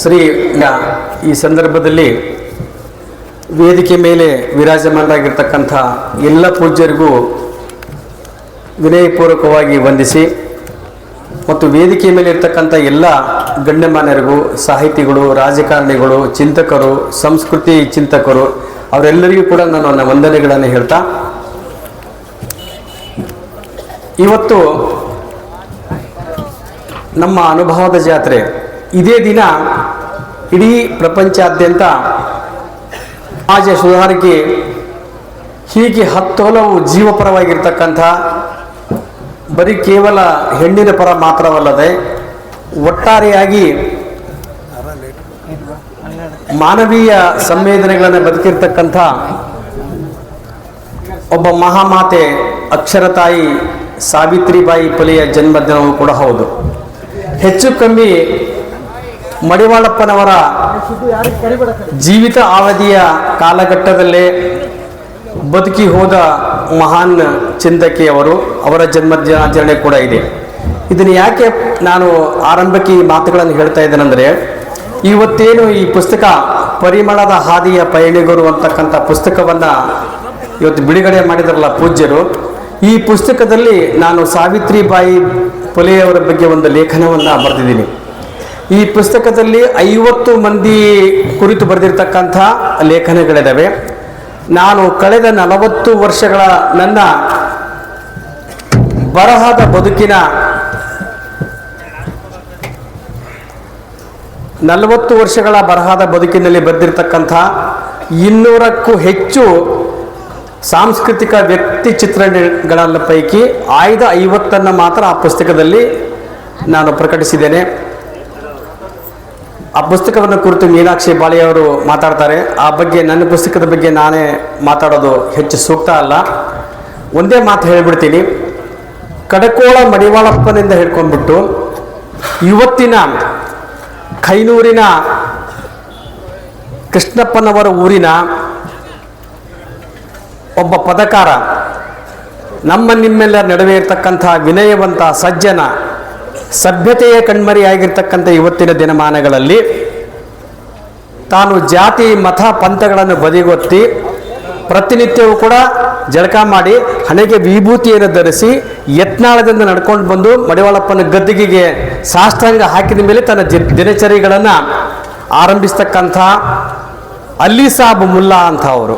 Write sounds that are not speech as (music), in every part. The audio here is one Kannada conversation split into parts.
ಶ್ರೀ ಈ ಸಂದರ್ಭದಲ್ಲಿ ವೇದಿಕೆ ಮೇಲೆ ವಿರಾಜಮಾನರಾಗಿರ್ತಕ್ಕಂಥ ಎಲ್ಲ ಪೂಜ್ಯರಿಗೂ ವಿನಯಪೂರ್ವಕವಾಗಿ ವಂದಿಸಿ ಮತ್ತು ವೇದಿಕೆ ಮೇಲೆ ಇರ್ತಕ್ಕಂಥ ಎಲ್ಲ ಗಣ್ಯಮಾನ್ಯರಿಗೂ, ಸಾಹಿತಿಗಳು, ರಾಜಕಾರಣಿಗಳು, ಚಿಂತಕರು, ಸಂಸ್ಕೃತಿ ಚಿಂತಕರು, ಅವರೆಲ್ಲರಿಗೂ ಕೂಡ ನಾನು ನನ್ನ ವಂದನೆಗಳನ್ನು ಹೇಳ್ತಾ, ಇವತ್ತು ನಮ್ಮ ಅನುಭವದ ಜಾತ್ರೆ, ಇದೇ ದಿನ ಇಡೀ ಪ್ರಪಂಚಾದ್ಯಂತ ಸಮಾಜ ಸುಧಾರಿಕೆ ಹೀಗೆ ಹತ್ತು ಹಲವು ಜೀವಪರವಾಗಿರ್ತಕ್ಕಂಥ ಬರೀ ಕೇವಲ ಹೆಣ್ಣಿನ ಪರ ಮಾತ್ರವಲ್ಲದೆ ಒಟ್ಟಾರೆಯಾಗಿ ಮಾನವೀಯ ಸಂವೇದನೆಗಳನ್ನು ಬದುಕಿರ್ತಕ್ಕಂಥ ಒಬ್ಬ ಮಹಾಮಾತೆ ಅಕ್ಷರ ತಾಯಿ ಸಾವಿತ್ರಿಬಾಯಿ ಪುಲೆಯ ಜನ್ಮದಿನವೂ ಕೂಡ ಹೌದು. ಹೆಚ್ಚು ಕಮ್ಮಿ ಮಡಿವಾಳಪ್ಪನವರ ಜೀವಿತ ಅವಧಿಯ ಕಾಲಘಟ್ಟದಲ್ಲೇ ಬದುಕಿ ಹೋದ ಮಹಾನ್ ಚಿಂತಕಿಯವರು ಅವರ ಜನ್ಮದಿನಾಚರಣೆ ಕೂಡ ಇದೆ. ಇದನ್ನು ಯಾಕೆ ನಾನು ಆರಂಭಕ್ಕೆ ಈ ಮಾತುಗಳನ್ನು ಹೇಳ್ತಾ ಇದ್ದೇನೆಂದರೆ ಇವತ್ತೇನು ಈ ಪುಸ್ತಕ ಪರಿಮಳದ ಹಾದಿಯ ಪಯಣಿಗರು ಅಂತಕ್ಕಂಥ ಪುಸ್ತಕವನ್ನು ಇವತ್ತು ಬಿಡುಗಡೆ ಮಾಡಿದ್ರಲ್ಲ ಪೂಜ್ಯರು, ಈ ಪುಸ್ತಕದಲ್ಲಿ ನಾನು ಸಾವಿತ್ರಿಬಾಯಿ ಪುಲೆಯವರ ಬಗ್ಗೆ ಒಂದು ಲೇಖನವನ್ನು ಬರೆದಿದ್ದೀನಿ. ಈ ಪುಸ್ತಕದಲ್ಲಿ ಐವತ್ತು ಮಂದಿ ಕುರಿತು ಬರೆದಿರ್ತಕ್ಕಂಥ ಲೇಖನಗಳಿದ್ದಾವೆ ನಾನು ಕಳೆದ ನಲವತ್ತು ವರ್ಷಗಳ ನನ್ನ ಬರಹದ ಬದುಕಿನ ನಲವತ್ತು ವರ್ಷಗಳ ಬರಹದ ಬದುಕಿನಲ್ಲಿ ಬರೆದಿರ್ತಕ್ಕಂಥ ಇನ್ನೂರಕ್ಕೂ ಹೆಚ್ಚು ಸಾಂಸ್ಕೃತಿಕ ವ್ಯಕ್ತಿ ಚಿತ್ರಣಗಳ ಪೈಕಿ ಆಯ್ದ ಐವತ್ತನ್ನು ಮಾತ್ರ ಆ ಪುಸ್ತಕದಲ್ಲಿ ನಾನು ಪ್ರಕಟಿಸಿದ್ದೇನೆ. ಆ ಪುಸ್ತಕವನ್ನು ಕುರಿತು ಮೀನಾಕ್ಷಿ ಬಾಳೆಯವರು ಮಾತಾಡ್ತಾರೆ. ಆ ಬಗ್ಗೆ, ನನ್ನ ಪುಸ್ತಕದ ಬಗ್ಗೆ ನಾನೇ ಮಾತಾಡೋದು ಹೆಚ್ಚು ಸೂಕ್ತ ಅಲ್ಲ. ಒಂದೇ ಮಾತು ಹೇಳಿಬಿಡ್ತೀನಿ. ಕಡಕೋಳ ಮಡಿವಾಳಪ್ಪನಿಂದ ಹೇಳ್ಕೊಂಡ್ಬಿಟ್ಟು ಇವತ್ತಿನ ಕೈನೂರಿನ ಕೃಷ್ಣಪ್ಪನವರ ಊರಿನ ಒಬ್ಬ ಪದಕಾರ, ನಮ್ಮ ನಿಮ್ಮೆಲ್ಲರ ನಡುವೆ ಇರತಕ್ಕಂಥ ವಿನಯವಂತ ಸಜ್ಜನ ಸಭ್ಯತೆಯ ಕಣ್ಮರಿಯಾಗಿರ್ತಕ್ಕಂಥ ಇವತ್ತಿನ ದಿನಮಾನಗಳಲ್ಲಿ ತಾನು ಜಾತಿ, ಮತ, ಪಂಥಗಳನ್ನು ಬದಿಗೊತ್ತಿ ಪ್ರತಿನಿತ್ಯವೂ ಕೂಡ ಜಳಕ ಮಾಡಿ ಹಣೆಗೆ ವಿಭೂತಿಯನ್ನು ಧರಿಸಿ ಯತ್ನಾಳದಿಂದ ನಡ್ಕೊಂಡು ಬಂದು ಮಡಿವಾಳಪ್ಪನ ಗದ್ದಿಗೆಗೆ ಸಾಷ್ಟಾಂಗ ಹಾಕಿದ ಮೇಲೆ ತನ್ನ ದಿನಚರಿಗಳನ್ನು ಆರಂಭಿಸ್ತಕ್ಕಂಥ ಅಲ್ಲಿ ಸಾಬ್ ಮುಲ್ಲಾ ಅಂತ ಅವರು.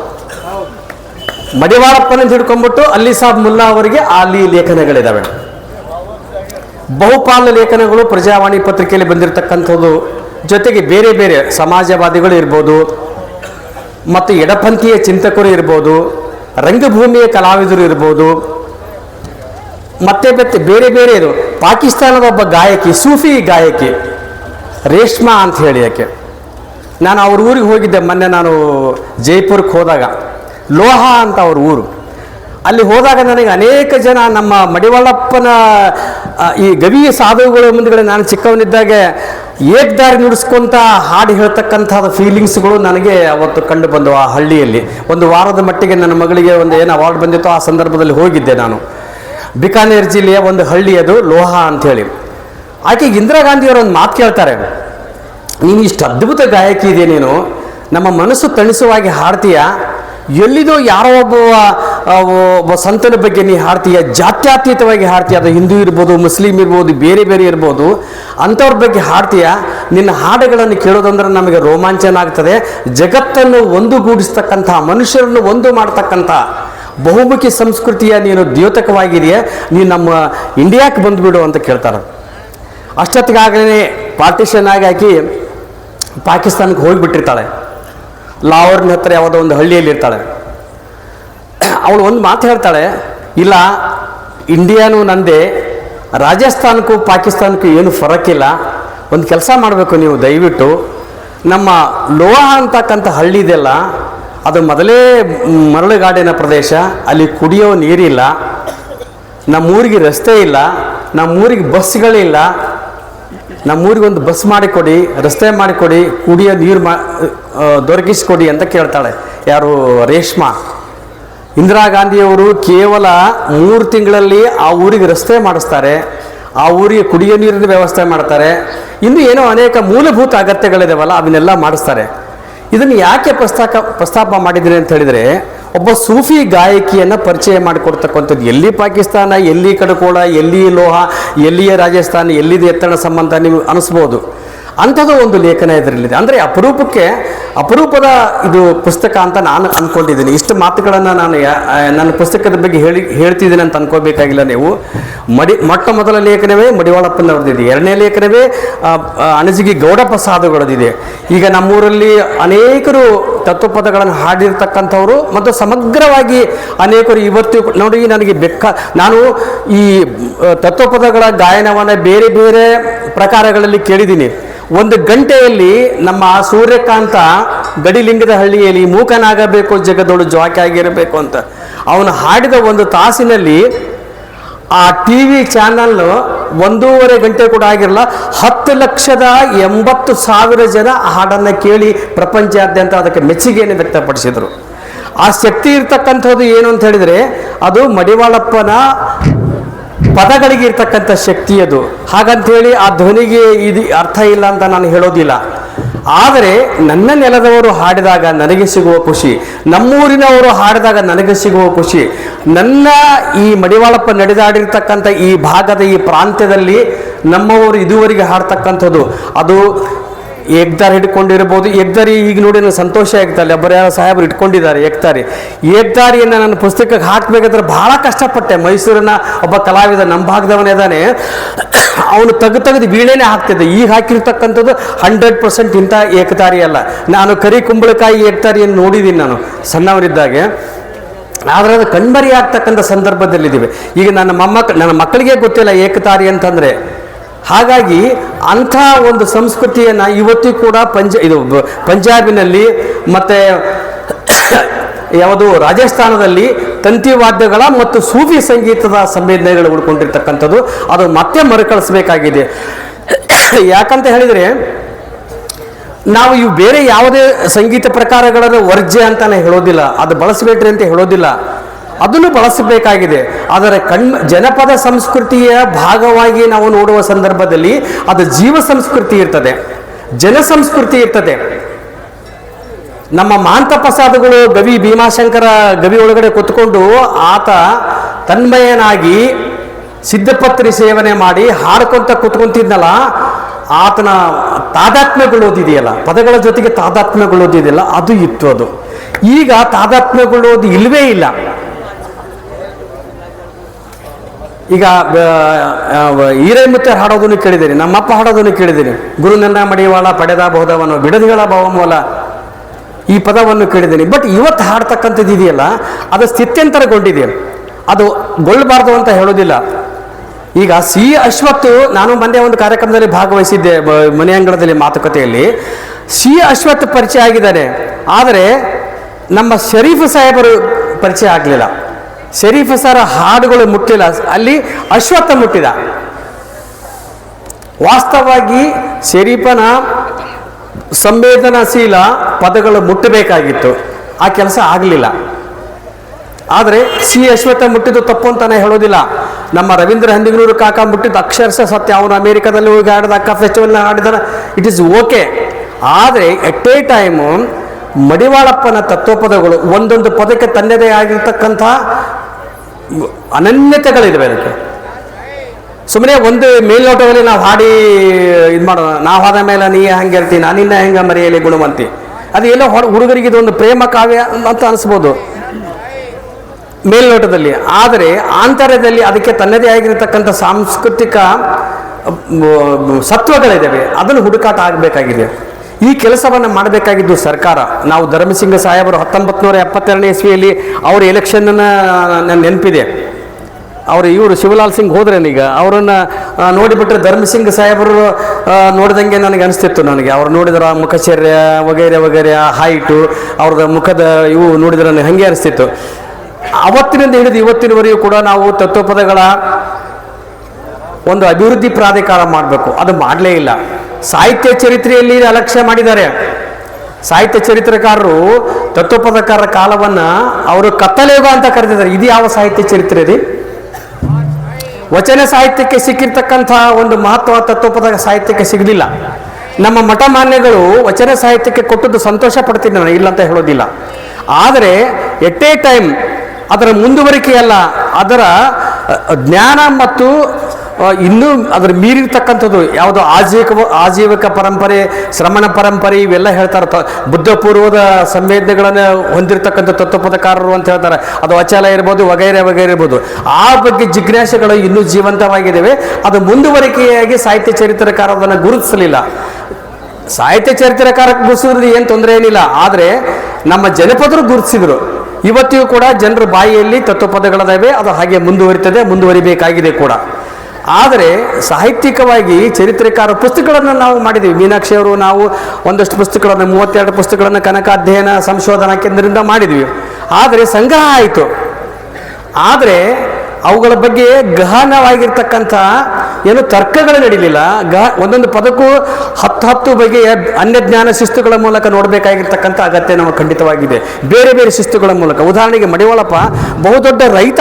ಮಡಿವಾಳಪ್ಪನ ಹಿಡ್ಕೊಂಡ್ಬಿಟ್ಟು ಅಲ್ಲಿ ಸಾಬ್ ಮುಲ್ಲಾ ಅವರಿಗೆ ಅಲ್ಲಿ ಲೇಖನಗಳಿದ್ದಾವೆ ಬಹುಪಾಲು ಲೇಖನಗಳು ಪ್ರಜಾವಾಣಿ ಪತ್ರಿಕೆಯಲ್ಲಿ ಬಂದಿರತಕ್ಕಂಥದ್ದು. ಜೊತೆಗೆ ಬೇರೆ ಬೇರೆ ಸಮಾಜವಾದಿಗಳು ಇರ್ಬೋದು, ಮತ್ತು ಎಡಪಂಥೀಯ ಚಿಂತಕರು ಇರ್ಬೋದು, ರಂಗಭೂಮಿಯ ಕಲಾವಿದರು ಇರ್ಬೋದು, ಮತ್ತೆ ಮತ್ತೆ ಬೇರೆ ಬೇರೆ ಇದು ಪಾಕಿಸ್ತಾನದ ಒಬ್ಬ ಗಾಯಕಿ, ಸೂಫಿ ಗಾಯಕಿ, ರೇಷ್ಮಾ ಅಂತ ಹೇಳಿ ಯಾಕೆ ನಾನು ಅವ್ರ ಊರಿಗೆ ಹೋಗಿದ್ದೆ ಮೊನ್ನೆ ನಾನು ಜೈಪುರಕ್ಕೆ ಹೋದಾಗ. ಲೋಹ ಅಂತ ಅವ್ರ ಊರು. ಅಲ್ಲಿ ಹೋದಾಗ ನನಗೆ ಅನೇಕ ಜನ ನಮ್ಮ ಮಡಿವಾಳಪ್ಪನ ಈ ಗವಿಯ ಸಾಧುಗಳ ಮುಂದುಗಡೆ ನಾನು ಚಿಕ್ಕವನಿದ್ದಾಗ ಏಕ್ದಾರಿ ನುಡಿಸ್ಕೊಂತ ಹಾಡು ಹೇಳ್ತಕ್ಕಂಥ ಫೀಲಿಂಗ್ಸ್ಗಳು ನನಗೆ ಅವತ್ತು ಕಂಡು ಬಂದವು ಆ ಹಳ್ಳಿಯಲ್ಲಿ. ಒಂದು ವಾರದ ಮಟ್ಟಿಗೆ ನನ್ನ ಮಗಳಿಗೆ ಒಂದು ಏನು ಅವಾರ್ಡ್ ಬಂದಿತ್ತು ಆ ಸಂದರ್ಭದಲ್ಲಿ ಹೋಗಿದ್ದೆ ನಾನು. ಬಿಕಾನೇರ್ ಜಿಲ್ಲೆಯ ಒಂದು ಹಳ್ಳಿ ಅದು ಲೋಹ ಅಂಥೇಳಿ. ಆಕೆ ಇಂದಿರಾ ಗಾಂಧಿಯವರು ಒಂದು ಮಾತು ಕೇಳ್ತಾರೆ. ನೀನು ಇಷ್ಟು ಅದ್ಭುತ ಗಾಯಕಿ ಇದೆ ನೀನು. ನಮ್ಮ ಮನಸ್ಸು ತಣಿಸುವಾಗಿ ಹಾಡ್ತೀಯ. ಎಲ್ಲಿದೋ ಯಾರೋ ಒಬ್ಬ ಸಂತನ ಬಗ್ಗೆ ನೀ ಹಾಡ್ತೀಯ, ಜಾತ್ಯಾತೀತವಾಗಿ ಹಾಡ್ತೀಯ, ಅದು ಹಿಂದೂ ಇರ್ಬೋದು, ಮುಸ್ಲಿಂ ಇರ್ಬೋದು, ಬೇರೆ ಬೇರೆ ಇರ್ಬೋದು, ಅಂಥವ್ರ ಬಗ್ಗೆ ಹಾಡ್ತೀಯ? ನಿನ್ನ ಹಾಡುಗಳನ್ನು ಕೇಳೋದಂದ್ರೆ ನಮಗೆ ರೋಮಾಂಚನ ಆಗ್ತದೆ. ಜಗತ್ತನ್ನು ಒಂದುಗೂಡಿಸ್ತಕ್ಕಂಥ, ಮನುಷ್ಯರನ್ನು ಒಂದು ಮಾಡ್ತಕ್ಕಂಥ ಬಹುಮುಖಿ ಸಂಸ್ಕೃತಿಯ ನೀನು ದ್ಯೋತಕವಾಗಿದೆಯೇ ನೀನು ನಮ್ಮ ಇಂಡಿಯಾಕ್ಕೆ ಬಂದುಬಿಡು ಅಂತ ಕೇಳ್ತಾರೆ. ಅಷ್ಟೊತ್ತಿಗಾಗಲೇ ಪಾರ್ಟಿಷನ್ ಆಗಿ ಹಾಕಿ ಪಾಕಿಸ್ತಾನಕ್ಕೆ ಹೋಗಿಬಿಟ್ಟಿರ್ತಾಳೆ. ಲಾಹೋರ್ನ ಹತ್ರ ಯಾವುದೋ ಒಂದು ಹಳ್ಳಿಯಲ್ಲಿ ಇರ್ತಾಳೆ ಅವಳು ಒಂದು ಮಾತು ಹೇಳ್ತಾಳೆ, ಇಲ್ಲ, ಇಂಡಿಯಾನು ನಂದೇ, ರಾಜಸ್ಥಾನಕ್ಕೂ ಪಾಕಿಸ್ತಾನಕ್ಕೂ ಏನು ಫರಕ್ಕಿಲ್ಲ ಒಂದು ಕೆಲಸ ಮಾಡಬೇಕು ನೀವು, ದಯವಿಟ್ಟು. ನಮ್ಮ ಲೋಹ ಅಂತಕ್ಕಂಥ ಹಳ್ಳಿ ಇದೆಲ್ಲ ಅದು ಮೊದಲೇ ಮರಳುಗಾಡಿನ ಪ್ರದೇಶ, ಅಲ್ಲಿ ಕುಡಿಯೋ ನೀರಿಲ್ಲ. ನಮ್ಮೂರಿಗೆ ರಸ್ತೆ ಇಲ್ಲ, ನಮ್ಮೂರಿಗೆ ಬಸ್ಗಳಿಲ್ಲ ನಮ್ಮೂರಿಗೆ ಒಂದು ಬಸ್ ಮಾಡಿಕೊಡಿ, ರಸ್ತೆ ಮಾಡಿಕೊಡಿ, ಕುಡಿಯೋ ನೀರು ಮಾ ದೊರಕಿಸಿಕೊಡಿ ಅಂತ ಕೇಳ್ತಾಳೆ. ಯಾರು ರೇಷ್ಮಾ. ಇಂದಿರಾ ಗಾಂಧಿಯವರು ಕೇವಲ ಮೂರು ತಿಂಗಳಲ್ಲಿ ಆ ಊರಿಗೆ ರಸ್ತೆ ಮಾಡಿಸ್ತಾರೆ, ಆ ಊರಿಗೆ ಕುಡಿಯೋ ನೀರಿನ ವ್ಯವಸ್ಥೆ ಮಾಡ್ತಾರೆ. ಇನ್ನು ಏನೋ ಅನೇಕ ಮೂಲಭೂತ ಅಗತ್ಯಗಳಿದಾವಲ್ಲ ಅವನ್ನೆಲ್ಲ ಮಾಡಿಸ್ತಾರೆ. ಇದನ್ನು ಯಾಕೆ ಪ್ರಸ್ತಾಪ ಪ್ರಸ್ತಾಪ ಮಾಡಿದ್ರಿ ಅಂತ ಹೇಳಿದರೆ, ಒಬ್ಬ ಸೂಫಿ ಗಾಯಕಿಯನ್ನು ಪರಿಚಯ ಮಾಡಿಕೊಡ್ತಕ್ಕಂಥದ್ದು ಎಲ್ಲಿ ಪಾಕಿಸ್ತಾನ, ಎಲ್ಲಿ ಕಡಕೋಳ, ಎಲ್ಲಿ ಲೋಹ, ಎಲ್ಲಿಯ ರಾಜಸ್ಥಾನ, ಎಲ್ಲಿದೆ ಎತ್ತಣ ಸಂಬಂಧ ನೀವು ಅನಿಸ್ಬೋದು. ಅಂಥದ್ದು ಒಂದು ಲೇಖನ ಇದರಲ್ಲಿದೆ. ಅಂದರೆ ಅಪರೂಪಕ್ಕೆ ಅಪರೂಪದ ಇದು ಪುಸ್ತಕ ಅಂತ ನಾನು ಅಂದ್ಕೊಂಡಿದ್ದೀನಿ ಇಷ್ಟು ಮಾತುಗಳನ್ನು ನಾನು ನನ್ನ ಪುಸ್ತಕದ ಬಗ್ಗೆ ಹೇಳಿ, ಹೇಳ್ತಿದ್ದೀನಿ ಅಂತ ಅನ್ಕೋಬೇಕಾಗಿಲ್ಲ ನೀವು. ಮಡಿ, ಮೊಟ್ಟ ಮೊದಲ ಲೇಖನವೇ ಮಡಿವಾಳಪ್ಪನವ್ರದ್ದಿದೆ. ಎರಡನೇ ಲೇಖನವೇ ಅಣಜಿಗೆ ಗೌಡಪ್ಪ ಪ್ರಸಾದಗಳದಿದೆ ಈಗ ನಮ್ಮೂರಲ್ಲಿ ಅನೇಕರು ತತ್ವಪದಗಳನ್ನು ಹಾಡಿರ್ತಕ್ಕಂಥವ್ರು ಮತ್ತು ಸಮಗ್ರವಾಗಿ ಅನೇಕರು ಇವತ್ತು ನೋಡಿ ನನಗೆ ಬೆಕ್ಕ, ನಾನು ಈ ತತ್ವಪದಗಳ ಗಾಯನವನ್ನು ಬೇರೆ ಬೇರೆ ಪ್ರಕಾರಗಳಲ್ಲಿ ಕೇಳಿದ್ದೀನಿ. ಒಂದು ಗಂಟೆಯಲ್ಲಿ ನಮ್ಮ ಸೂರ್ಯಕಾಂತ ಗಡಿಲಿಂಗದ ಹಳ್ಳಿಯಲ್ಲಿ ಮೂಕನಾಗಬೇಕು, ಜಗದೊಳು ಜಾಕಿ ಆಗಿರಬೇಕು ಅಂತ. ಅವನು ಹಾಡಿದ ಒಂದು ತಾಸಿನಲ್ಲಿ ಆ ಟಿ ವಿ ಚಾನಲ್ ಒಂದೂವರೆ ಗಂಟೆ ಕೂಡ ಆಗಿರಲ್ಲ, ಹತ್ತು ಲಕ್ಷದ ಎಂಬತ್ತು ಸಾವಿರ ಜನ ಆ ಹಾಡನ್ನು ಕೇಳಿ ಪ್ರಪಂಚಾದ್ಯಂತ ಅದಕ್ಕೆ ಮೆಚ್ಚುಗೆಯನ್ನು ವ್ಯಕ್ತಪಡಿಸಿದರು. ಆ ಶಕ್ತಿ ಇರ್ತಕ್ಕಂಥದ್ದು ಏನು ಅಂತ ಹೇಳಿದರೆ, ಅದು ಮಡಿವಾಳಪ್ಪನ ಪದಗಳಿಗೆ ಇರ್ತಕ್ಕಂಥ ಶಕ್ತಿ ಅದು. ಹಾಗಂತೇಳಿ ಆ ಧ್ವನಿಗೆ ಇದು ಅರ್ಥ ಇಲ್ಲ ಅಂತ ನಾನು ಹೇಳೋದಿಲ್ಲ. ಆದರೆ ನನ್ನ ನೆಲದವರು ಹಾಡಿದಾಗ ನನಗೆ ಸಿಗುವ ಖುಷಿ, ನಮ್ಮೂರಿನವರು ಹಾಡಿದಾಗ ನನಗೆ ಸಿಗುವ ಖುಷಿ, ನನ್ನ ಈ ಮಡಿವಾಳಪ್ಪ ನಡೆದಾಡಿರ್ತಕ್ಕಂಥ ಈ ಭಾಗದ ಈ ಪ್ರಾಂತ್ಯದಲ್ಲಿ ನಮ್ಮವರು ಇದುವರೆಗೆ ಹಾಡ್ತಕ್ಕಂಥದ್ದು. ಅದು ಏಕ್ದಾರ್ ಹಿಡ್ಕೊಂಡಿರ್ಬೋದು. ಏಕ್ದಾರಿ ಈಗ ನೋಡಿ ನನ್ನ ಸಂತೋಷ ಆಗ್ತಲ್ಲ ಒಬ್ಬರು ಯಾರು ಸಾಹೇಬರು ಇಟ್ಕೊಂಡಿದ್ದಾರೆ ಏಕ್ದಾರಿ ಏಕ್ದಾರಿಯನ್ನು ನನ್ನ ಪುಸ್ತಕಕ್ಕೆ ಹಾಕಬೇಕಾದ್ರೆ ಭಾಳ ಕಷ್ಟಪಟ್ಟೆ. ಮೈಸೂರಿನ ಒಬ್ಬ ಕಲಾವಿದ ನಮ್ಮ ಭಾಗದವನಿದ್ದಾನೆ ಅವನು ತೆಗೆದು ತೆಗೆದು ವೀಣೆನೇ ಹಾಕ್ತಿದ್ದೆ. ಈಗ ಹಾಕಿರ್ತಕ್ಕಂಥದ್ದು ಹಂಡ್ರೆಡ್ ಪರ್ಸೆಂಟ್ ಇಂಥ ಏಕತಾರಿ ಅಲ್ಲ. ನಾನು ಕರಿ ಕುಂಬಳಕಾಯಿ ಏಕತಾರಿಯನ್ನು ನೋಡಿದ್ದೀನಿ ನಾನು ಸಣ್ಣವರಿದ್ದಾಗೆ. ಆದರೆ ಅದು ಕಣ್ಮರಿ ಆಗ್ತಕ್ಕಂಥ ಸಂದರ್ಭದಲ್ಲಿದ್ದೀವಿ. ಈಗ ನನ್ನ ಮೊಮ್ಮಕ್ಕ ನನ್ನ ಮಕ್ಕಳಿಗೆ ಗೊತ್ತಿಲ್ಲ ಏಕತಾರಿ ಅಂತಂದರೆ. ಹಾಗಾಗಿ ಅಂಥ ಒಂದು ಸಂಸ್ಕೃತಿಯನ್ನು ಇವತ್ತು ಕೂಡ ಪಂಜ, ಇದು ಪಂಜಾಬಿನಲ್ಲಿ ಮತ್ತು (coughs) ಯಾವುದು ರಾಜಸ್ಥಾನದಲ್ಲಿ ತಂತಿ ವಾದ್ಯಗಳ ಮತ್ತು ಸೂಫಿ ಸಂಗೀತದ ಸಂವೇದನೆಗಳು ಉಳ್ಕೊಂಡಿರ್ತಕ್ಕಂಥದ್ದು. ಅದು ಮತ್ತೆ ಮರುಕಳಿಸಬೇಕಾಗಿದೆ. (coughs) ಯಾಕಂತ ಹೇಳಿದರೆ, ನಾವು ಇವು ಬೇರೆ ಯಾವುದೇ ಸಂಗೀತ ಪ್ರಕಾರಗಳನ್ನು ವರ್ಜ್ಯ ಅಂತಾನೆ ಹೇಳೋದಿಲ್ಲ. ಅದು ಬಳಸಬೇಡ್ರಿ ಅಂತ ಹೇಳೋದಿಲ್ಲ. ಅದನ್ನು ಬಳಸಬೇಕಾಗಿದೆ. ಆದರೆ ಕಣ್ ಜನಪದ ಸಂಸ್ಕೃತಿಯ ಭಾಗವಾಗಿ ನಾವು ನೋಡುವ ಸಂದರ್ಭದಲ್ಲಿ ಅದು ಜೀವ ಸಂಸ್ಕೃತಿ ಇರ್ತದೆ. ಜನ ಸಂಸ್ಕೃತಿ ಇರ್ತದೆ. ನಮ್ಮ ಮಾಂತ ಪ್ರಸಾದಗಳು ಗವಿ ಭೀಮಾಶಂಕರ ಗವಿ ಒಳಗಡೆ ಕೂತ್ಕೊಂಡು ಆತ ತನ್ಮಯನಾಗಿ ಸಿದ್ಧಪತ್ರಿ ಸೇವನೆ ಮಾಡಿ ಹಾಡ್ಕೊಂತ ಕೂತ್ಕೊಂತಿದ್ನಲ್ಲ, ಆತನ ತಾದಾತ್ಮ್ಯಗೊಳ್ಳೋದಿದೆಯಲ್ಲ ಪದಗಳ ಜೊತೆಗೆ ತಾದಾತ್ಮ್ಯಗೊಳ್ಳೋದಿದೆಯಲ್ಲ ಅದು ಇತ್ತು ಅದು. ಈಗ ತಾದಾತ್ಮ್ಯಗೊಳ್ಳೋದು ಇಲ್ವೇ ಇಲ್ಲ. ಈಗ ಈರೇಮುತ್ತೆ ಹಾಡೋದನ್ನು ಕೇಳಿದ್ದೀನಿ, ನಮ್ಮಪ್ಪ ಹಾಡೋದನ್ನು ಕೇಳಿದ್ದೀನಿ. ಗುರು ನನ್ನ ಮಡಿವಾಳ ಪಡೆದ ಬಹುದವನು, ಬಿಡದಿಗಳ ಭಾವಮೂಲ ಈ ಪದವನ್ನು ಕೇಳಿದ್ದೀನಿ. ಬಟ್ ಇವತ್ತು ಹಾಡ್ತಕ್ಕಂಥದ್ದು ಇದೆಯಲ್ಲ, ಅದು ಸ್ಥಿತ್ಯಂತರಗೊಂಡಿದೆ ಅದು ಗೊಳ್ಳಬಾರ್ದು ಅಂತ ಹೇಳೋದಿಲ್ಲ. ಈಗ ಸಿ ಅಶ್ವತ್ತು, ನಾನು ಮೊನ್ನೆ ಒಂದು ಕಾರ್ಯಕ್ರಮದಲ್ಲಿ ಭಾಗವಹಿಸಿದ್ದೆ ಬ- ಮನೆ ಅಂಗಳದಲ್ಲಿ ಮಾತುಕತೆಯಲ್ಲಿ. ಸಿ ಅಶ್ವತ್ ಪರಿಚಯ ಆಗಿದ್ದಾನೆ, ಆದರೆ ನಮ್ಮ ಶರೀಫ್ ಸಾಹೇಬರು ಪರಿಚಯ ಆಗಲಿಲ್ಲ. ಶರೀಫ್ ಸರ ಹಾಡುಗಳು ಮುಟ್ಟಿಲ್ಲ. ಅಲ್ಲಿ ಅಶ್ವತ್ಥ ಮುಟ್ಟಿದ. ವಾಸ್ತವವಾಗಿ ಶರೀಫನ ಸಂವೇದನಾಶೀಲ ಪದಗಳು ಮುಟ್ಟಬೇಕಾಗಿತ್ತು. ಆ ಕೆಲಸ ಆಗಲಿಲ್ಲ. ಆದರೆ ಸಿ ಅಶ್ವತ್ಥ ಮುಟ್ಟಿದ್ದು ತಪ್ಪು ಅಂತಾನೆ ಹೇಳೋದಿಲ್ಲ. ನಮ್ಮ ರವೀಂದ್ರ ಹಂದಿಗನೂರು ಕಾಕ ಮುಟ್ಟಿದ್ದು ಅಕ್ಷರಶ ಸತ್ಯ. ಅವನು ಅಮೇರಿಕಾದಲ್ಲಿ ಹೋಗಿ ಆಡಿದ ಅಕ್ಕ ಫೆಸ್ಟಿವಲ್ನ ಆಡಿದಾನೆ. ಇಟ್ ಈಸ್ ಓಕೆ ಆದರೆ ಎಟ್ ಎ ಟೈಮು ಮಡಿವಾಳಪ್ಪನ ತತ್ವಪದಗಳು ಒಂದೊಂದು ಪದಕ್ಕೆ ತನ್ನದೇ ಆಗಿರ್ತಕ್ಕಂಥ ಅನನ್ಯತೆಗಳಿವೆ ಅದಕ್ಕೆ. ಸುಮ್ಮನೆ ಒಂದು ಮೇಲ್ನೋಟದಲ್ಲಿ ನಾವು ಹಾಡಿ ಇದು ಮಾಡೋಣ. ನಾವು ಹಾದ ಮೇಲೆ ನೀ ಹಂಗೆ ಇರ್ತೀನಿ ನಾನಿನ್ನ ಹೆಂಗ ಮರೆಯಲಿ ಗುಣವಂತಿ. ಅದು ಎಲ್ಲೋ ಹುಡುಗರಿಗೆ ಇದೊಂದು ಪ್ರೇಮ ಕಾವ್ಯ ಅಂತ ಅನಿಸ್ಬೋದು. ಮೇಲ್ನೋಟದಲ್ಲಿ. ಆದರೆ ಆಂತರ್ಯದಲ್ಲಿ ಅದಕ್ಕೆ ತನ್ನದೇ ಆಗಿರತಕ್ಕಂಥ ಸಾಂಸ್ಕೃತಿಕ ಸತ್ವಗಳಿದ್ದಾವೆ ಅದನ್ನು ಹುಡುಕಾಟ ಆಗಬೇಕಾಗಿದೆ. ಈ ಕೆಲಸವನ್ನು ಮಾಡಬೇಕಾಗಿದ್ದು ಸರ್ಕಾರ. ನಾವು ಧರ್ಮಸಿಂಗ ಸಾಹೇಬರು ಹತ್ತೊಂಬತ್ತು ನೂರ ಎಪ್ಪತ್ತೆರಡನೇ ಇಸ್ವಿಯಲ್ಲಿ ಅವರ ಎಲೆಕ್ಷನನ್ನು ನನ್ನ ನೆನಪಿದೆ. ಅವರು ಇವರು ಶಿವಲಾಲ್ ಸಿಂಗ್ ಹೋದ್ರೇನೀಗ ಅವರನ್ನು ನೋಡಿಬಿಟ್ರೆ ಧರ್ಮಸಿಂಗ್ ಸಾಹೇಬರು ಆ, ನೋಡಿದಂಗೆ ನನಗೆ ಅನಿಸ್ತಿತ್ತು ನನಗೆ. ಅವ್ರು ನೋಡಿದ್ರ ಮುಖಚರ್ಯ ವಗೈರೆ ವಗೈರೆ ಹೈಟು ಅವ್ರದ್ದು ಮುಖದ ಇವು ನೋಡಿದ್ರೆ ನನಗೆ ಹಾಗೆ ಅನಿಸ್ತಿತ್ತು. ಅವತ್ತಿನಿಂದ ಹಿಡಿದು ಇವತ್ತಿನವರೆಗೂ ಕೂಡ ನಾವು ತತ್ವಪದಗಳ ಒಂದು ಅಭಿವೃದ್ಧಿ ಪ್ರಾಧಿಕಾರ ಮಾಡಬೇಕು. ಅದು ಮಾಡಲೇ ಇಲ್ಲ. ಸಾಹಿತ್ಯ ಚರಿತ್ರೆಯಲ್ಲಿ ಅಲಕ್ಷ್ಯ ಮಾಡಿದ್ದಾರೆ. ಸಾಹಿತ್ಯ ಚರಿತ್ರಕಾರರು ತತ್ವಪದಕಾರರ ಕಾಲವನ್ನು ಅವರು ಕತ್ತಲೆಯುಗ ಅಂತ ಕರೆದಿದ್ದಾರೆ. ಇದು ಯಾವ ಸಾಹಿತ್ಯ ಚರಿತ್ರೆ ರೀ? ವಚನ ಸಾಹಿತ್ಯಕ್ಕೆ ಸಿಕ್ಕಿರ್ತಕ್ಕಂಥ ಒಂದು ಮಹತ್ವ ತತ್ವಪದ ಸಾಹಿತ್ಯಕ್ಕೆ ಸಿಗಲಿಲ್ಲ. ನಮ್ಮ ಮಠ ಮಾನ್ಯಗಳು ವಚನ ಸಾಹಿತ್ಯಕ್ಕೆ ಕೊಟ್ಟದ್ದು ಸಂತೋಷ ಪಡ್ತೀನಿ ನಾನು, ಇಲ್ಲ ಅಂತ ಹೇಳೋದಿಲ್ಲ. ಆದರೆ ಎಟ್ ಎ ಟೈಮ್ ಅದರ ಮುಂದುವರಿಕೆಯಲ್ಲ, ಅದರ ಜ್ಞಾನ ಮತ್ತು ಇನ್ನೂ ಅದ್ರ ಮೀರಿರ್ತಕ್ಕಂಥದ್ದು ಯಾವುದೋ ಆಜೀವಿಕ ಆಜೀವಿಕ ಪರಂಪರೆ, ಶ್ರಮಣ ಪರಂಪರೆ ಇವೆಲ್ಲ ಹೇಳ್ತಾರೆ. ಬುದ್ಧ ಪೂರ್ವದ ಸಂವೇದನೆಗಳನ್ನು ಹೊಂದಿರತಕ್ಕಂಥ ತತ್ವಪದಕಾರರು ಅಂತ ಹೇಳ್ತಾರೆ. ಅದು ಅಚಲ ಇರ್ಬೋದು, ವಗೈರೆ ವಗೈರೆ ಇರ್ಬೋದು. ಆ ಬಗ್ಗೆ ಜಿಜ್ಞಾಸೆಗಳು ಇನ್ನೂ ಜೀವಂತವಾಗಿದ್ದಾವೆ. ಅದು ಮುಂದುವರಿಕೆಯಾಗಿ ಸಾಹಿತ್ಯ ಚರಿತ್ರಕಾರ ಅದನ್ನು ಗುರುತಿಸಲಿಲ್ಲ. ಸಾಹಿತ್ಯ ಚರಿತ್ರಕಾರಕ್ಕೆ ಗುರುತಿಸಿದ್ರೆ ಏನು ತೊಂದರೆ ಏನಿಲ್ಲ. ಆದರೆ ನಮ್ಮ ಜನಪದರು ಗುರುತಿಸಿದರು. ಇವತ್ತಿಗೂ ಕೂಡ ಜನರ ಬಾಯಿಯಲ್ಲಿ ತತ್ವಪದಗಳದಾವೆ. ಅದು ಹಾಗೆ ಮುಂದುವರಿತದೆ, ಮುಂದುವರಿಬೇಕಾಗಿದೆ ಕೂಡ. ಆದರೆ ಸಾಹಿತ್ಯಿಕವಾಗಿ ಚರಿತ್ರೆಕಾರ ಪುಸ್ತಕಗಳನ್ನು ನಾವು ಮಾಡಿದ್ದೀವಿ. ಮೀನಾಕ್ಷಿ ಅವರು ನಾವು ಒಂದಷ್ಟು ಪುಸ್ತಕಗಳನ್ನು, ಮೂವತ್ತೆರಡು ಪುಸ್ತಕಗಳನ್ನು ಕನಕ ಅಧ್ಯಯನ, ಸಂಶೋಧನಾ ಕೇಂದ್ರದಿಂದ ಮಾಡಿದ್ವಿ ಆದರೆ ಸಂಗ್ರಹ ಆಯಿತು. ಆದರೆ ಅವುಗಳ ಬಗ್ಗೆ ಗಹನವಾಗಿರ್ತಕ್ಕಂಥ ಏನು ತರ್ಕಗಳು ನಡೀಲಿಲ್ಲ. ಗಹ, ಒಂದೊಂದು ಪದಕ್ಕೂ ಹತ್ತು ಹತ್ತು ಬಗೆಯ ಅನ್ಯಜ್ಞಾನ ಶಿಸ್ತುಗಳ ಮೂಲಕ ನೋಡಬೇಕಾಗಿರ್ತಕ್ಕಂಥ ಅಗತ್ಯ ನಮಗೆ ಖಂಡಿತವಾಗಿದೆ. ಬೇರೆ ಬೇರೆ ಶಿಸ್ತುಗಳ ಮೂಲಕ. ಉದಾಹರಣೆಗೆ ಮಡಿವಾಳಪ್ಪ ಬಹುದೊಡ್ಡ ರೈತ.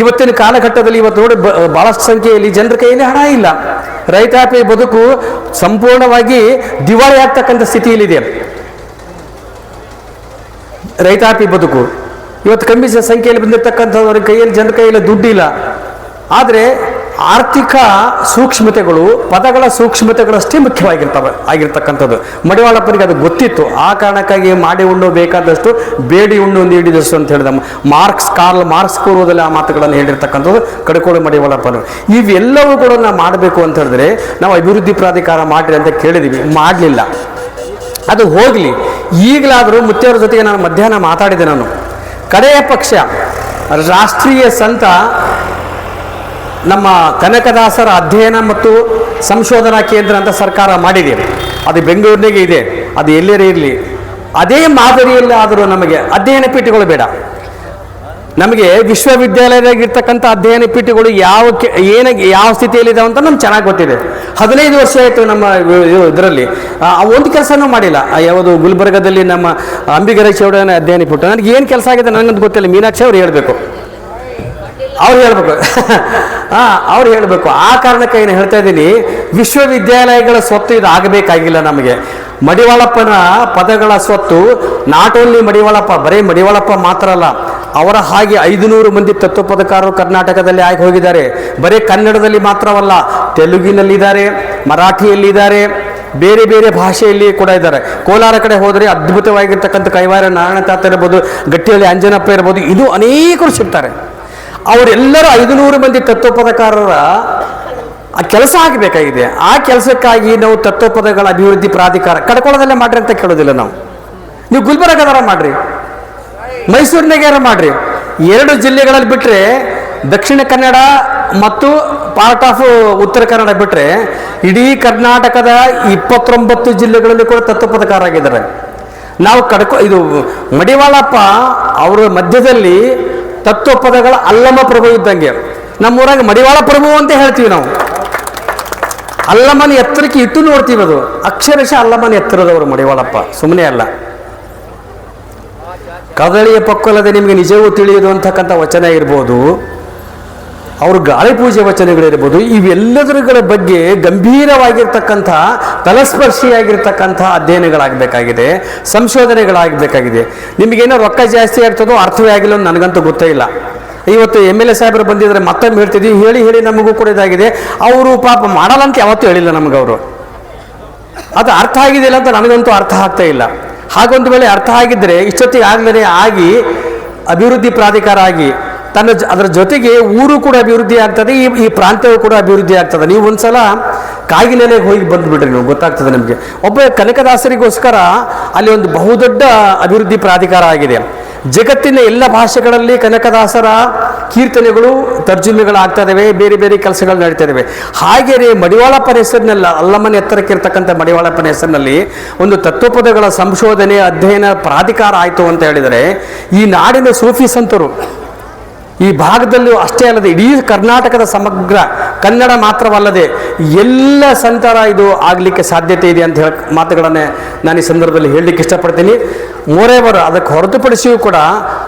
ಇವತ್ತಿನ ಕಾಲಘಟ್ಟದಲ್ಲಿ ಇವತ್ತು ನೋಡಿ ಬಹಳಷ್ಟು ಸಂಖ್ಯೆಯಲ್ಲಿ ಜನರ ಕೈಯಲ್ಲಿ ಹಣ ಇಲ್ಲ. ರೈತಾಪಿ ಬದುಕು ಸಂಪೂರ್ಣವಾಗಿ ದಿವಾಳಿ ಆಗ್ತಕ್ಕಂಥ ಸ್ಥಿತಿಯಲ್ಲಿದೆ. ರೈತಾಪಿ ಬದುಕು. ಇವತ್ತು ಕಂಬಿಸಿದ ಸಂಖ್ಯೆಯಲ್ಲಿ ಬಂದಿರತಕ್ಕಂಥವ್ರ ಕೈಯಲ್ಲಿ ಜನರ ಕೈಯಲ್ಲಿ ದುಡ್ಡಿಲ್ಲ. ಆದರೆ ಆರ್ಥಿಕ ಸೂಕ್ಷ್ಮತೆಗಳು, ಪದಗಳ ಸೂಕ್ಷ್ಮತೆಗಳಷ್ಟೇ ಮುಖ್ಯವಾಗಿರ್ತವೆ, ಆಗಿರ್ತಕ್ಕಂಥದ್ದು. ಮಡಿವಾಳಪ್ಪನಿಗೆ ಅದು ಗೊತ್ತಿತ್ತು. ಆ ಕಾರಣಕ್ಕಾಗಿ ಮಾಡಿ ಉಣ್ಣು ಬೇಕಾದಷ್ಟು, ಬೇಡಿ ಉಣ್ಣು ನೀಡಿದಷ್ಟು ಅಂತ ಹೇಳಿದ ಮಾರ್ಕ್ಸ್, ಕಾರ್ಲ್ ಮಾರ್ಕ್ಸ್ ಪೂರ್ವದಲ್ಲಿ ಆ ಮಾತುಗಳನ್ನು ಹೇಳಿರ್ತಕ್ಕಂಥದ್ದು ಕಡಕೋಳಿ ಮಡಿವಾಳಪ್ಪನು ಇವೆಲ್ಲವೂ ಕೂಡ ನಾವು ಮಾಡಬೇಕು ಅಂತ ಹೇಳಿದ್ರೆ ನಾವು ಅಭಿವೃದ್ಧಿ ಪ್ರಾಧಿಕಾರ ಮಾಡಿರಿ ಅಂತ ಕೇಳಿದೀವಿ. ಮಾಡಲಿಲ್ಲ. ಅದು ಹೋಗಲಿ. ಈಗಲಾದರೂ ಮುತ್ತೆಯವರ ಜೊತೆಗೆ ನಾನು ಮಧ್ಯಾಹ್ನ ಮಾತಾಡಿದೆ ನಾನು. ಕಡೆಯ ಪಕ್ಷ, ರಾಷ್ಟ್ರೀಯ ಸಂತ ನಮ್ಮ ಕನಕದಾಸರ ಅಧ್ಯಯನ ಮತ್ತು ಸಂಶೋಧನಾ ಕೇಂದ್ರ ಅಂತ ಸರ್ಕಾರ ಮಾಡಿದೆ. ಅದು ಬೆಂಗಳೂರಿನಾಗೆ ಇದೆ. ಅದು ಎಲ್ಲರೇ ಇರಲಿ. ಅದೇ ಮಾದರಿಯಲ್ಲಿ ಆದರೂ ನಮಗೆ ಅಧ್ಯಯನ ಪೀಠಗಳು ಬೇಡ. ನಮಗೆ ವಿಶ್ವವಿದ್ಯಾಲಯದಾಗಿರ್ತಕ್ಕಂಥ ಅಧ್ಯಯನ ಪೀಠಗಳು ಯಾವ ಏನ, ಯಾವ ಸ್ಥಿತಿಯಲ್ಲಿದ್ದಾವೆ ಅಂತ ನಮ್ಗೆ ಚೆನ್ನಾಗಿ ಗೊತ್ತಿದೆ. ಹದಿನೈದು ವರ್ಷ ಆಯಿತು ನಮ್ಮ ಇದರಲ್ಲಿ. ಒಂದು ಕೆಲಸನೂ ಮಾಡಿಲ್ಲ. ಯಾವುದು ಗುಲ್ಬರ್ಗದಲ್ಲಿ ನಮ್ಮ ಅಂಬಿಗರ ಚೌಡನ ಅಧ್ಯಯನ ಪೀಠ. ನನಗೆ ಏನು ಕೆಲಸ ಆಗಿದೆ ನನಗಂತ ಗೊತ್ತಿಲ್ಲ. ಮೀನಾಕ್ಷಿ ಅವರು ಹೇಳಬೇಕು. ಅವ್ರು ಹೇಳ್ಬೇಕು. ಹಾಂ, ಅವ್ರು ಹೇಳಬೇಕು. ಆ ಕಾರಣಕ್ಕೆ ಏನು ಹೇಳ್ತಾ ಇದ್ದೀನಿ, ವಿಶ್ವವಿದ್ಯಾಲಯಗಳ ಸ್ವತ್ತು ಇದು ಆಗಬೇಕಾಗಿಲ್ಲ ನಮಗೆ. ಮಡಿವಾಳಪ್ಪನ ಪದಗಳ ಸ್ವತ್ತು ನಾಟ್ ಓನ್ಲಿ ಮಡಿವಾಳಪ್ಪ, ಬರೀ ಮಡಿವಾಳಪ್ಪ ಮಾತ್ರ ಅಲ್ಲ, ಅವರ ಹಾಗೆ ಐದುನೂರು ಮಂದಿ ತತ್ವ ಪದಕಾರರು ಕರ್ನಾಟಕದಲ್ಲಿ ಆಗಿ ಹೋಗಿದ್ದಾರೆ. ಬರೀ ಕನ್ನಡದಲ್ಲಿ ಮಾತ್ರವಲ್ಲ, ತೆಲುಗಿನಲ್ಲಿದ್ದಾರೆ, ಮರಾಠಿಯಲ್ಲಿದ್ದಾರೆ, ಬೇರೆ ಬೇರೆ ಭಾಷೆಯಲ್ಲಿ ಕೂಡ ಇದ್ದಾರೆ. ಕೋಲಾರ ಕಡೆ ಹೋದರೆ ಅದ್ಭುತವಾಗಿರ್ತಕ್ಕಂಥ ಕೈವಾರ ನಾರಾಯಣ ತಾತ ಇರ್ಬೋದು ಗಟ್ಟಿಯಲ್ಲಿ ಅಂಜನಪ್ಪ ಇರ್ಬೋದು ಇದು ಅನೇಕರು ಸಿಗ್ತಾರೆ. ಅವರೆಲ್ಲರೂ ಐದುನೂರು ಮಂದಿ ತತ್ವಪದಕಾರರ ಆ ಕೆಲಸ ಆಗಬೇಕಾಗಿದೆ. ಆ ಕೆಲಸಕ್ಕಾಗಿ ನಾವು ತತ್ವಪದಗಳ ಅಭಿವೃದ್ಧಿ ಪ್ರಾಧಿಕಾರ ಕಡ್ಕೊಳ್ಳೋದಲ್ಲೇ ಮಾಡ್ರಿ ಅಂತ ಕೇಳೋದಿಲ್ಲ ನಾವು. ನೀವು ಗುಲ್ಬರ್ಗದಾರ ಮಾಡ್ರಿ. ಮೈಸೂರಿನಾಗ್ಯಾರ ಮಾಡ್ರಿ. ಎರಡು ಜಿಲ್ಲೆಗಳಲ್ಲಿ ಬಿಟ್ಟರೆ ದಕ್ಷಿಣ ಕನ್ನಡ ಮತ್ತು ಪಾರ್ಟ್ ಆಫ್ ಉತ್ತರ ಕನ್ನಡ ಬಿಟ್ಟರೆ ಇಡೀ ಕರ್ನಾಟಕದ ಇಪ್ಪತ್ತೊಂಬತ್ತು ಜಿಲ್ಲೆಗಳಲ್ಲಿ ಕೂಡ ತತ್ವಪದಕಾರಾಗಿದ್ದಾರೆ. ನಾವು ಕಡ್ಕೊ ಇದು ಮಡಿವಾಳಪ್ಪ ಅವರ ಮಧ್ಯದಲ್ಲಿ ತತ್ವಪದಗಳ ಅಲ್ಲಮ ಪ್ರಭು ಇದ್ದಂಗೆ. ನಮ್ಮೂರಾಗ ಮಡಿವಾಳ ಪ್ರಭು ಅಂತ ಹೇಳ್ತೀವಿ ನಾವು. ಅಲ್ಲಮನ ಎತ್ತರಕ್ಕೆ ಇಟ್ಟು ನೋಡ್ತೀವಿ ಅದು. ಅಕ್ಷರಶಃ ಅಲ್ಲಮ್ಮನ ಎತ್ತರದವರು ಮಡಿವಾಳಪ್ಪ. ಸುಮ್ಮನೆ ಅಲ್ಲ. ಕದಳಿಯ ಪಕ್ಕಲದೆ ನಿಮಗೆ ನಿಜವೂ ತಿಳಿಯದು ಅಂತಕ್ಕಂಥ ವಚನ ಇರ್ಬೋದು. ಅವ್ರ ಗಾಳಿ ಪೂಜೆ ವಚನಗಳಿರ್ಬೋದು, ಇವೆಲ್ಲದರುಗಳ ಬಗ್ಗೆ ಗಂಭೀರವಾಗಿರ್ತಕ್ಕಂಥ, ತಲಸ್ಪರ್ಶಿಯಾಗಿರ್ತಕ್ಕಂಥ ಅಧ್ಯಯನಗಳಾಗಬೇಕಾಗಿದೆ, ಸಂಶೋಧನೆಗಳಾಗಬೇಕಾಗಿದೆ. ನಿಮಗೇನೋ ರೊಕ್ಕ ಜಾಸ್ತಿ ಆಗ್ತದೋ ಅರ್ಥವೇ ಆಗಿಲ್ಲ ನನಗಂತೂ ಗೊತ್ತೇ ಇಲ್ಲ. ಇವತ್ತು ಎಂ ಎಲ್ ಎ ಸಾಹೇಬರು ಬಂದಿದ್ರೆ ಮತ್ತೊಮ್ಮೆ ಹೇಳ್ತಿದ್ವಿ, ಹೇಳಿ ಹೇಳಿ ನಮಗೂ ಕೂಡ ಇದಾಗಿದೆ. ಅವರು ಪಾಪ ಮಾಡಲ್ಲ ಅಂತ ಯಾವತ್ತೂ ಹೇಳಿಲ್ಲ ನಮ್ಗೆ ಅವರು. ಅದು ಅರ್ಥ ಆಗಿದೆಯಲ್ಲ ಅಂತ ನನಗಂತೂ ಅರ್ಥ ಆಗ್ತಾ ಇಲ್ಲ. ಹಾಗೊಂದು ವೇಳೆ ಅರ್ಥ ಆಗಿದ್ದರೆ ಇಷ್ಟೊತ್ತಿಗೆ ಆಗಲೇ ಆಗಿ ಅಭಿವೃದ್ಧಿ ಪ್ರಾಧಿಕಾರ ಆಗಿ ತನ್ನ ಅದರ ಜೊತೆಗೆ ಊರು ಕೂಡ ಅಭಿವೃದ್ಧಿ ಆಗ್ತದೆ, ಈ ಈ ಪ್ರಾಂತ್ಯವೂ ಕೂಡ ಅಭಿವೃದ್ಧಿ ಆಗ್ತದೆ. ನೀವು ಒಂದ್ಸಲ ಕಾಗಿನೆಲೆಗೆ ಹೋಗಿ ಬಂದುಬಿಡ್ರಿ ನೀವು, ಗೊತ್ತಾಗ್ತದೆ ನಮಗೆ. ಒಬ್ಬ ಕನಕದಾಸರಿಗೋಸ್ಕರ ಅಲ್ಲಿ ಒಂದು ಬಹುದೊಡ್ಡ ಅಭಿವೃದ್ಧಿ ಪ್ರಾಧಿಕಾರ ಆಗಿದೆ. ಜಗತ್ತಿನ ಎಲ್ಲ ಭಾಷೆಗಳಲ್ಲಿ ಕನಕದಾಸರ ಕೀರ್ತನೆಗಳು ತರ್ಜುಮೆಗಳು ಇದಾವೆ, ಬೇರೆ ಬೇರೆ ಕೆಲಸಗಳು ನಡೀತಾ ಇದಾವೆ. ಹಾಗೆಯೇ ಮಡಿವಾಳಪ್ಪನ ಹೆಸರಿನಲ್ಲ ಅಲ್ಲಮ್ಮನ ಎತ್ತರಕ್ಕೆ ಇರ್ತಕ್ಕಂಥ ಮಡಿವಾಳಪ್ಪನ ಹೆಸರಿನಲ್ಲಿ ಒಂದು ತತ್ವಪದಗಳ ಸಂಶೋಧನೆ ಅಧ್ಯಯನ ಪ್ರಾಧಿಕಾರ ಆಯಿತು ಅಂತ ಹೇಳಿದರೆ, ಈ ನಾಡಿನ ಸೂಫಿ ಸಂತರು ಈ ಭಾಗದಲ್ಲೂ ಅಷ್ಟೇ ಅಲ್ಲದೆ ಇಡೀ ಕರ್ನಾಟಕದ ಸಮಗ್ರ ಕನ್ನಡ ಮಾತ್ರವಲ್ಲದೆ ಎಲ್ಲ ಸಂತರ ಇದು ಆಗಲಿಕ್ಕೆ ಸಾಧ್ಯತೆ ಇದೆ ಅಂತ ಹೇಳಿ ಮಾತುಗಳನ್ನೇ ನಾನು ಈ ಸಂದರ್ಭದಲ್ಲಿ ಹೇಳಲಿಕ್ಕೆ ಇಷ್ಟಪಡ್ತೀನಿ. ಮೂರೇವರು ಅದಕ್ಕೆ ಹೊರತುಪಡಿಸಿಯೂ ಕೂಡ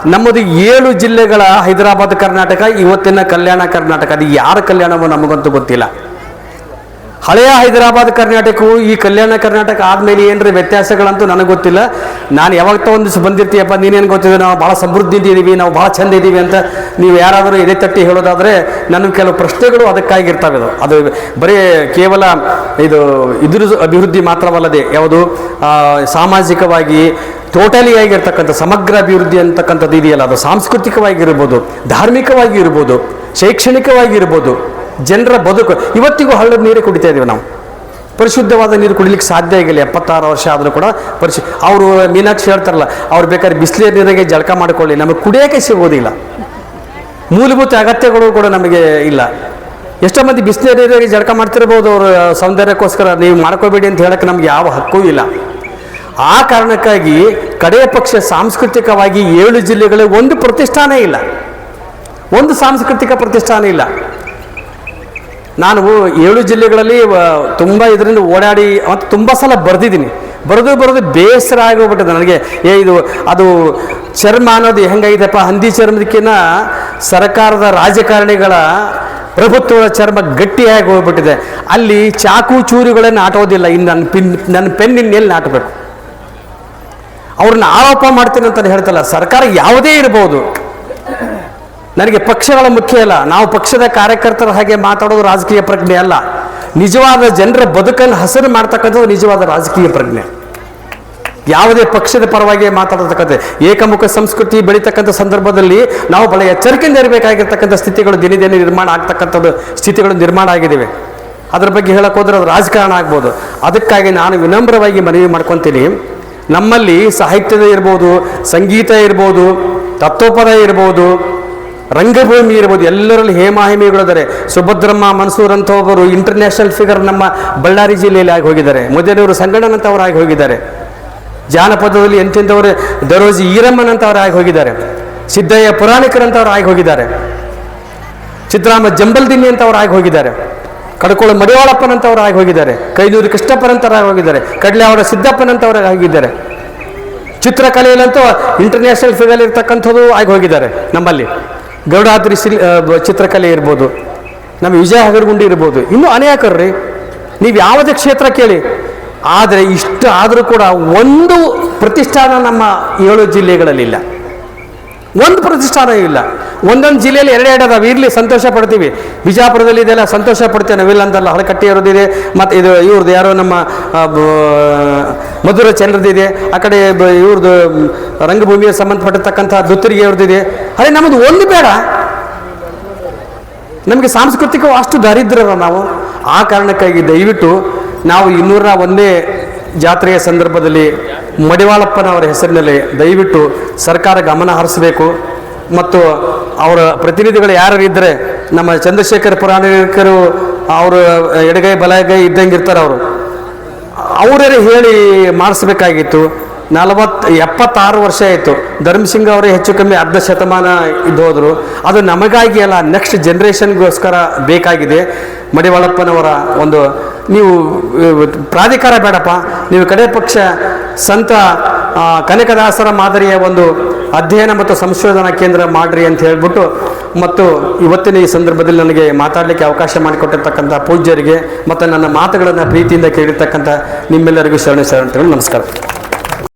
ನಮ್ಮದು ಏಳು ಜಿಲ್ಲೆಗಳ ಹೈದರಾಬಾದ್ ಕರ್ನಾಟಕ, ಇವತ್ತಿನ ಕಲ್ಯಾಣ ಕರ್ನಾಟಕ. ಅದು ಯಾರ ಕಲ್ಯಾಣವೋ ನಮಗಂತೂ ಗೊತ್ತಿಲ್ಲ. ಹಳೆಯ ಹೈದರಾಬಾದ್ ಕರ್ನಾಟಕವು ಈ ಕಲ್ಯಾಣ ಕರ್ನಾಟಕ ಆದಮೇಲೆ ಏನರ ವ್ಯತ್ಯಾಸಗಳಂತೂ ನನಗೆ ಗೊತ್ತಿಲ್ಲ. ನಾನು ಯಾವಾಗ ದಿವಸ ಬಂದಿರ್ತೀಯಪ್ಪ, ನೀನೇನು ಗೊತ್ತಿದೆ ನಾವು ಭಾಳ ಸಮೃದ್ಧಿ ಇದ್ದೀವಿ ನಾವು ಭಾಳ ಚಂದ ಇದ್ದೀವಿ ಅಂತ ನೀವು ಯಾರಾದರೂ ಎದೆ ತಟ್ಟಿ ಹೇಳೋದಾದರೆ ನನಗೆ ಕೆಲವು ಪ್ರಶ್ನೆಗಳು ಅದಕ್ಕಾಗಿರ್ತವೆ ಅದು ಅದು ಬರೀ ಕೇವಲ ಇದು ಇದ್ರ ಅಭಿವೃದ್ಧಿ ಮಾತ್ರವಲ್ಲದೆ ಯಾವುದು ಸಾಮಾಜಿಕವಾಗಿ ಟೋಟಲಿ ಆಗಿರ್ತಕ್ಕಂಥ, ಸಮಗ್ರ ಅಭಿವೃದ್ಧಿ ಅಂತಕ್ಕಂಥದ್ದು ಇದೆಯಲ್ಲ, ಅದು ಸಾಂಸ್ಕೃತಿಕವಾಗಿರ್ಬೋದು ಧಾರ್ಮಿಕವಾಗಿ ಇರ್ಬೋದು ಶೈಕ್ಷಣಿಕವಾಗಿ ಇರ್ಬೋದು ಜನರ ಬದುಕು. ಇವತ್ತಿಗೂ ಹಳ್ಳದ ನೀರೇ ಕುಡಿತಾ ಇದ್ದೀವಿ ನಾವು. ಪರಿಶುದ್ಧವಾದ ನೀರು ಕುಡಿಲಿಕ್ಕೆ ಸಾಧ್ಯ ಆಗಿಲ್ಲ. ಎಪ್ಪತ್ತಾರು ವರ್ಷ ಆದರೂ ಕೂಡ ಪರಿಶು, ಅವರು ಮೀನಾಕ್ಷಿ ಹೇಳ್ತಾರಲ್ಲ, ಅವ್ರು ಬೇಕಾದ್ರೆ ಬಿಸಿಲಿನ ನೀರಿಗೆ ಜಳಕ ಮಾಡಿಕೊಳ್ಳಿ. ನಮಗೆ ಕುಡಿಯೋಕೆ ಸಿಗೋದಿಲ್ಲ ಮೂಲಭೂತ ಅಗತ್ಯಗಳು ಕೂಡ ನಮಗೆ ಇಲ್ಲ. ಎಷ್ಟೋ ಮಂದಿ ಬಿಸಿಲಿನ ನೀರಿಗೆ ಜಳಕ ಮಾಡ್ತಿರ್ಬೋದು ಅವರು. ಸೌಂದರ್ಯಕ್ಕೋಸ್ಕರ ನೀವು ಮಾಡ್ಕೋಬೇಡಿ ಅಂತ ಹೇಳಕ್ಕೆ ನಮ್ಗೆ ಯಾವ ಹಕ್ಕೂ ಇಲ್ಲ. ಆ ಕಾರಣಕ್ಕಾಗಿ ಕಡೆಯ ಪಕ್ಷ ಸಾಂಸ್ಕೃತಿಕವಾಗಿ ಏಳು ಜಿಲ್ಲೆಗಳಿಗೆ ಒಂದು ಪ್ರತಿಷ್ಠಾನ ಇಲ್ಲ. ಒಂದು ಸಾಂಸ್ಕೃತಿಕ ಪ್ರತಿಷ್ಠಾನ ಇಲ್ಲ. ನಾನು ಏಳು ಜಿಲ್ಲೆಗಳಲ್ಲಿ ತುಂಬ ಇದರಿಂದ ಓಡಾಡಿ, ಮತ್ತು ತುಂಬ ಸಲ ಬರೆದಿದ್ದೀನಿ. ಬರೆದು ಬರೆದು ಬೇಸರ ಆಗೋಗ್ಬಿಟ್ಟಿದೆ ನನಗೆ. ಏ, ಇದು, ಅದು ಚರ್ಮ ಅನ್ನೋದು ಹೆಂಗಾಗಿದೆಪ್ಪ ಹಂದಿ ಚರ್ಮದಕ್ಕಿಂತ ಸರ್ಕಾರದ ರಾಜಕಾರಣಿಗಳ ಪ್ರಭುತ್ವದ ಚರ್ಮ ಗಟ್ಟಿಯಾಗಿ ಹೋಗ್ಬಿಟ್ಟಿದೆ. ಅಲ್ಲಿ ಚಾಕು ಚೂರಿಗಳನ್ನು ಆಟೋದಿಲ್ಲ ಇನ್ನು ನನ್ನ ಪಿನ್, ನನ್ನ ಪೆನ್ ಇನ್ನೆಲ್ಲಿ ನಾಟಬೇಕು. ಅವ್ರನ್ನ ಆರೋಪ ಮಾಡ್ತೀನಿ ಅಂತ ಹೇಳ್ತಲ್ಲ, ಸರ್ಕಾರ ಯಾವುದೇ ಇರಬಹುದು ನನಗೆ ಪಕ್ಷಗಳ ಮುಖ್ಯ ಅಲ್ಲ. ನಾವು ಪಕ್ಷದ ಕಾರ್ಯಕರ್ತರ ಹಾಗೆ ಮಾತಾಡೋದು ರಾಜಕೀಯ ಪ್ರಜ್ಞೆ ಅಲ್ಲ. ನಿಜವಾದ ಜನರ ಬದುಕನ್ನು ಹಸರು ಮಾಡ್ತಕ್ಕಂಥದ್ದು ನಿಜವಾದ ರಾಜಕೀಯ ಪ್ರಜ್ಞೆ. ಯಾವುದೇ ಪಕ್ಷದ ಪರವಾಗಿ ಮಾತಾಡತಕ್ಕಂಥ ಏಕಮುಖ ಸಂಸ್ಕೃತಿ ಬೆಳೀತಕ್ಕಂಥ ಸಂದರ್ಭದಲ್ಲಿ ನಾವು ಬಹಳ ಎಚ್ಚರಿಕೆಯಿಂದ ಇರಬೇಕಾಗಿರ್ತಕ್ಕಂಥ ಸ್ಥಿತಿಗಳು ದಿನೇ ನಿರ್ಮಾಣ ಆಗ್ತಕ್ಕಂಥದ್ದು ಸ್ಥಿತಿಗಳು ನಿರ್ಮಾಣ ಆಗಿದ್ದಾವೆ ಅದ್ರ ಬಗ್ಗೆ ಹೇಳಕ್ಕೆ ಹೋದ್ರೆ ಅದು ರಾಜಕಾರಣ ಆಗ್ಬೋದು. ಅದಕ್ಕಾಗಿ ನಾನು ವಿನಮ್ರವಾಗಿ ಮನವಿ ಮಾಡ್ಕೊತೀನಿ. ನಮ್ಮಲ್ಲಿ ಸಾಹಿತ್ಯದ ಇರ್ಬೋದು, ಸಂಗೀತ ಇರ್ಬೋದು, ತತ್ವಪದ ಇರ್ಬೋದು ರಂಗಭೂಮಿ ಇರ್ಬೋದು, ಎಲ್ಲರಲ್ಲಿ ಹೇಮಾಹಿಮಿಗಳಿದ್ದಾರೆ ಸುಭದ್ರಮ್ಮ ಮನ್ಸೂರ್ ಅಂತ ಒಬ್ಬರು ಇಂಟರ್ನ್ಯಾಷನಲ್ ಫಿಗರ್ ನಮ್ಮ ಬಳ್ಳಾರಿ ಜಿಲ್ಲೆಯಲ್ಲಿ ಆಗಿ ಹೋಗಿದ್ದಾರೆ. ಮೊದಲವರು ಸಂಗಣ್ಣನ್ ಅಂತ ಆಗಿ ಹೋಗಿದ್ದಾರೆ. ಜಾನಪದದಲ್ಲಿ ಎಂತೆಂಥವರು, ದರೋಜಿ ಈರಮ್ಮನ್ ಅಂತ ಆಗಿ ಹೋಗಿದ್ದಾರೆ. ಸಿದ್ದಯ್ಯ ಪುರಾಣಿಕರಂತವ್ರು ಆಗಿ ಹೋಗಿದ್ದಾರೆ. ಚಿತ್ರಾಮ ಜಂಬಲ್ದಿನ್ನಿ ಅಂತ ಅವರು ಆಗಿ ಹೋಗಿದ್ದಾರೆ. ಕಡಕೋಳ ಮಡಿವಾಳಪ್ಪನಂತವರಾಗಿ ಹೋಗಿದ್ದಾರೆ. ಕೈದೂರು ಕೃಷ್ಣಪ್ಪನಂತರಾಗಿ ಹೋಗಿದ್ದಾರೆ. ಕಡ್ಲೆಯವರ ಅವರ ಸಿದ್ದಪ್ಪನಂತವರಾಗಿ ಆಗಿದ್ದಾರೆ ಚಿತ್ರಕಲೆಯಲ್ಲಂತೂ ಇಂಟರ್ನ್ಯಾಷನಲ್ ಫಿಗರ್ ಇರ್ತಕ್ಕಂಥದ್ದು ಆಗಿ ಹೋಗಿದ್ದಾರೆ ನಮ್ಮಲ್ಲಿ. ಗೌಡಾದ್ರಿ ಸಿಲ್ ಚಿತ್ರಕಲೆ ಇರ್ಬೋದು, ನಮ್ಮ ವಿಜಯ ಹಗರಗುಂಡಿ ಇರ್ಬೋದು, ಇನ್ನೂ ಅನೇಕರು ರೀ. ನೀವು ಯಾವುದೇ ಕ್ಷೇತ್ರ ಕೇಳಿ, ಆದರೆ ಇಷ್ಟು ಆದರೂ ಕೂಡ ಒಂದು ಪ್ರತಿಷ್ಠಾನ ನಮ್ಮ ಏಳು ಜಿಲ್ಲೆಗಳಲ್ಲಿಲ್ಲ. ಒಂದು ಪ್ರತಿಷ್ಠಾನ ಇಲ್ಲ. ಒಂದೊಂದು ಜಿಲ್ಲೆಯಲ್ಲಿ ಎರಡೆರಡು ಅದಾವೆ ಇರಲಿ ಸಂತೋಷ ಪಡ್ತೀವಿ. ಬಿಜಾಪುರದಲ್ಲಿ ಇದೆಲ್ಲ ಸಂತೋಷ ಪಡ್ತೇವೆ ನಾವಿಲ್ಲ ಅಂತಲ್ಲ ಹಳಕಟ್ಟಿ ಇರೋದಿದೆ ಮತ್ತು ಇದು ಇವ್ರದ್ದು ಯಾರೋ ನಮ್ಮ ಮಧುರ ಚಂದ್ರದಿದೆ ಆ ಕಡೆ ಇವ್ರದ್ದು ರಂಗಭೂಮಿಗೆ ಸಂಬಂಧಪಟ್ಟಿರ್ತಕ್ಕಂಥ ದುತ್ತರಿಗೆ ಅವ್ರದ್ದಿದೆ ಅರೆ ನಮ್ಮದು ಒಂದು ಬೇಡ. ನಮಗೆ ಸಾಂಸ್ಕೃತಿಕ ಅಷ್ಟು ದರಿದ್ರರ ನಾವು. ಆ ಕಾರಣಕ್ಕಾಗಿ ದಯವಿಟ್ಟು ನಾವು ಇನ್ನೂರ ಒಂದೇ ಜಾತ್ರೆಯ ಸಂದರ್ಭದಲ್ಲಿ ಮಡಿವಾಳಪ್ಪನವರ ಹೆಸರಿನಲ್ಲಿ ದಯವಿಟ್ಟು ಸರ್ಕಾರ ಗಮನ ಹರಿಸಬೇಕು. ಮತ್ತು ಅವರ ಪ್ರತಿನಿಧಿಗಳು ಯಾರು ಇದ್ದರೆ ನಮ್ಮ ಚಂದ್ರಶೇಖರ್ ಪುರಾಣಿಕರು ಅವರು ಎಡಗೈ ಬಲಗೈ ಇದ್ದಂಗೆ ಇರ್ತಾರೆ ಅವರು. ಅವರೇ ಹೇಳಿ ಮಾಡಿಸ್ಬೇಕಾಗಿತ್ತು. ನಲವತ್ತು, ಎಪ್ಪತ್ತಾರು ವರ್ಷ ಆಯಿತು. ಧರ್ಮಸಿಂಗ್ ಅವರೇ ಹೆಚ್ಚು ಕಮ್ಮಿ ಅರ್ಧ ಶತಮಾನ ಇದ್ದು ಹೋದರು ಅದು ನಮಗಾಗಿ ಅಲ್ಲ ನೆಕ್ಸ್ಟ್ ಜನ್ರೇಷನ್ಗೋಸ್ಕರ ಬೇಕಾಗಿದೆ. ಮಡಿವಾಳಪ್ಪನವರ ಒಂದು, ನೀವು, ಪ್ರಾಧಿಕಾರ ಬೇಡಪ್ಪ. ನೀವು ಕಡೆ ಪಕ್ಷ, ಸಂತ ಕನಕದಾಸರ ಮಾದರಿಯ ಒಂದು ಅಧ್ಯಯನ ಮತ್ತು ಸಂಶೋಧನಾ ಕೇಂದ್ರ ಮಾಡ್ರಿ ಅಂತ ಹೇಳ್ಬಿಟ್ಟು ಮತ್ತು ಇವತ್ತಿನ ಈ ಸಂದರ್ಭದಲ್ಲಿ ನನಗೆ ಮಾತಾಡಲಿಕ್ಕೆ ಅವಕಾಶ ಮಾಡಿಕೊಟ್ಟಿರ್ತಕ್ಕಂಥ ಪೂಜ್ಯರಿಗೆ ಮತ್ತು ನನ್ನ ಮಾತುಗಳನ್ನು ಪ್ರೀತಿಯಿಂದ ಕೇಳಿರ್ತಕ್ಕಂಥ ನಿಮ್ಮೆಲ್ಲರಿಗೂ ಶರಣ ಶರಣಗಳು ನಮಸ್ಕಾರ.